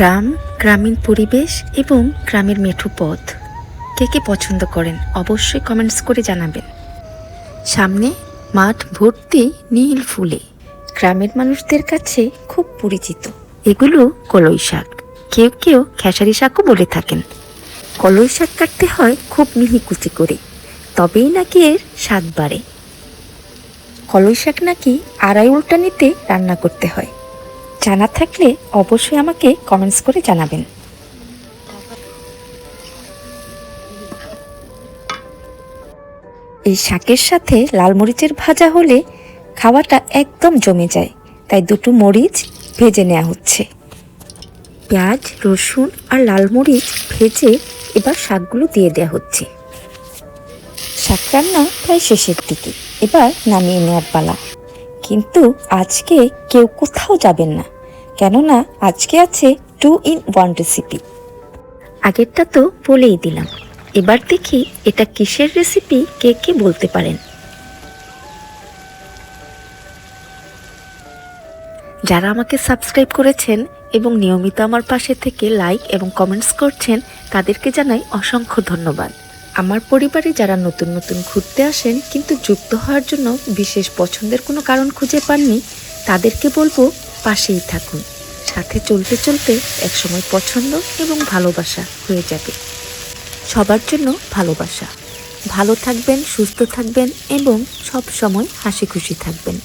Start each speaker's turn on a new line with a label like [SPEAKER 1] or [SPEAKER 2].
[SPEAKER 1] গ্রাম, গ্রামীণ পরিবেশ এবং গ্রামের মেঠো পথ। কে কে পছন্দ করেন অবশ্যই কমেন্টস করে জানাবেন। সামনে মাঠ ভর্তি নীল ফুলে। গ্রামের মানুষদের কাছে খুব পরিচিত। এগুলো কলই শাক। কেউ কেউ খেসারি শাকও বলে থাকেন। কলই শাক কাটতে হয় খুব মিহি কুচি করে। তবেই নাকি এর স্বাদ বাড়ে। কলই শাক নাকি আড়াই উল্টানিতে রান্না করতে হয়। জানা থাকলে অবশ্যই আমাকে কমেন্টস করে জানাবেন। এই শাকের সাথে লাল মরিচের ভাজা হলে খাওয়াটা একদম জমে যায়, তাই দুটো মরিচ ভেজে নেওয়া হচ্ছে। পেঁয়াজ, রসুন আর লাল মরিচ ভেজে এবার শাকগুলো দিয়ে দেওয়া হচ্ছে। শাক রান্না প্রায় শেষের দিকে, এবার নামিয়ে নেওয়ার পালা। কিন্তু আজকে কেউ কোথাও যাবেন না। কেননা আজকে আছে টু ইন ওয়ান রেসিপি আগেরটা তো বলেই দিলাম। এবার দেখি এটা কিসের রেসিপি কে কে বলতে পারেন। যারা আমাকে সাবস্ক্রাইব করেছেন এবং নিয়মিত আমার পাশে থেকে লাইক এবং কমেন্টস করছেন, তাদেরকে জানাই অসংখ্য ধন্যবাদ। আমার পরিবারে যারা নতুন নতুন ঘুরতে আসেন কিন্তু যুক্ত হওয়ার জন্য বিশেষ পছন্দের কোনো কারণ খুঁজে পাননি, তাদেরকে বলব পাশেই থাকুন। সাথে চলতে চলতে একসময় পছন্দ এবং ভালোবাসা হয়ে যাবে। সবার জন্য ভালোবাসা। ভালো থাকবেন, সুস্থ থাকবেন এবং সব সময় হাসি খুশি থাকবেন।